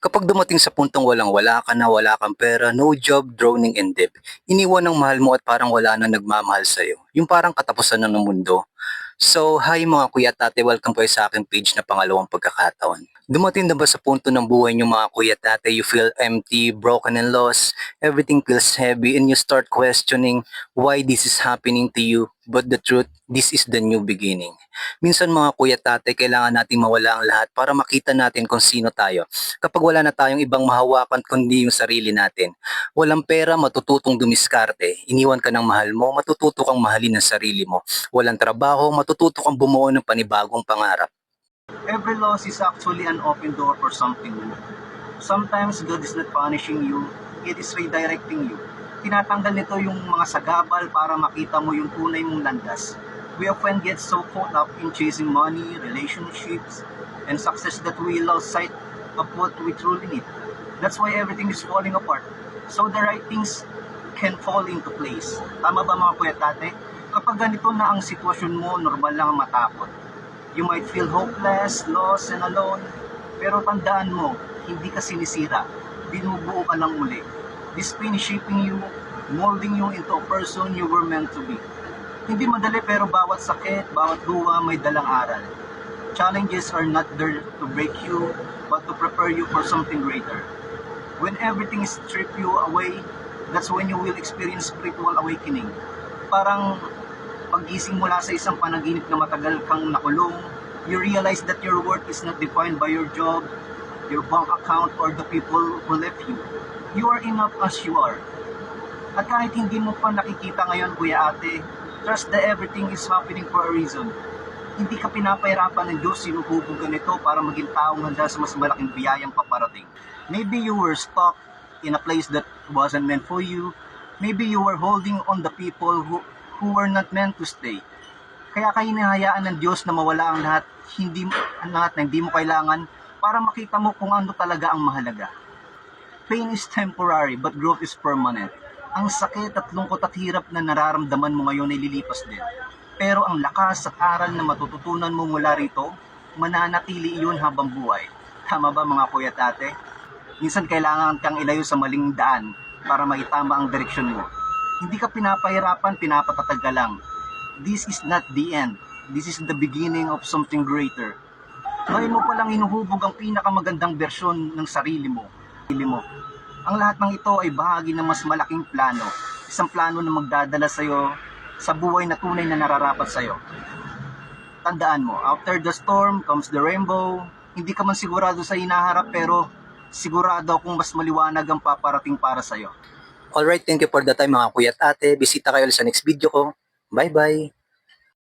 Kapag dumating sa puntong walang-wala ka na, wala kang pera, no job, drowning in debt, iniwan ng mahal mo at parang wala na nagmamahal sa'yo. Yung parang katapusan na ng mundo. So, hi mga kuya at ate, welcome kayo sa aking page na pangalawang pagkakataon. Dumating na ba sa punto ng buhay niyo mga kuya at ate, you feel empty, broken and lost, everything feels heavy and you start questioning why this is happening to you. But the truth, this is the new beginning. Minsan mga kuya at ate, kailangan nating mawala ang lahat para makita natin kung sino tayo. Kapag wala na tayong ibang mahawakan kundi yung sarili natin. Walang pera, matututong dumiskarte. Iniwan ka ng mahal mo, matututo kang mahalin ang sarili mo. Walang trabaho, matututo kang bumuo ng panibagong pangarap. Every loss is actually an open door for something new. Sometimes God is not punishing you, it is redirecting you. Tinatanggal nito yung mga sagabal para makita mo yung tunay mong landas. We often get so caught up in chasing money, relationships, and success that we lost sight of what we truly need. That's why everything is falling apart. So the right things can fall into place. Tama ba mga kuya tate? Kapag ganito na ang sitwasyon mo, normal lang ang matakot. You might feel hopeless, lost, and alone. Pero tandaan mo, hindi ka sinisira. Binubuo ka lang muli. This pain is shaping you, molding you into a person you were meant to be. Hindi madali pero bawat sakit, bawat luha may dalang aral. Challenges are not there to break you, but to prepare you for something greater. When everything is stripped you away, that's when you will experience spiritual awakening. Parang paggising mula sa isang panaginip na matagal kang nakulong, you realize that your worth is not defined by your job, your bank account, or the people who left you. You are enough as you are. At kahit hindi mo pa nakikita ngayon, Kuya Ate, trust that everything is happening for a reason. Hindi ka pinapahirapan ng Diyos, sinuhubog ka nito para maging taong handa sa mas malaking biyayang paparating. Maybe you were stuck in a place that wasn't meant for you. Maybe you were holding on the people who, who were not meant to stay. Kaya kayo hinahayaan ng Diyos na mawala ang lahat, hindi ang lahat na hindi mo kailangan para makita mo kung ano talaga ang mahalaga. Pain is temporary but growth is permanent. Ang sakit at lungkot at hirap na nararamdaman mo ngayon ay lilipas din. Pero ang lakas at aral na matututunan mo mula rito, mananatili iyon habang buhay. Tama ba mga kuya at ate? Minsan kailangan kang ilayo sa maling daan para maitama ang direksyon mo. Hindi ka pinapahirapan, pinapatatag ka lang. This is not the end. This is the beginning of something greater. Ngayon mo palang inuhubog ang pinakamagandang bersyon ng sarili mo. Sarili mo. Ang lahat ng ito ay bahagi ng mas malaking plano. Isang plano na magdadala sa'yo sa buhay na tunay na nararapat sa'yo. Tandaan mo, after the storm comes the rainbow. Hindi ka man sigurado sa hinaharap pero sigurado akong mas maliwanag ang paparating para sa'yo. Alright, thank you for the time mga kuya at ate. Bisita kayo sa next video ko. Bye-bye!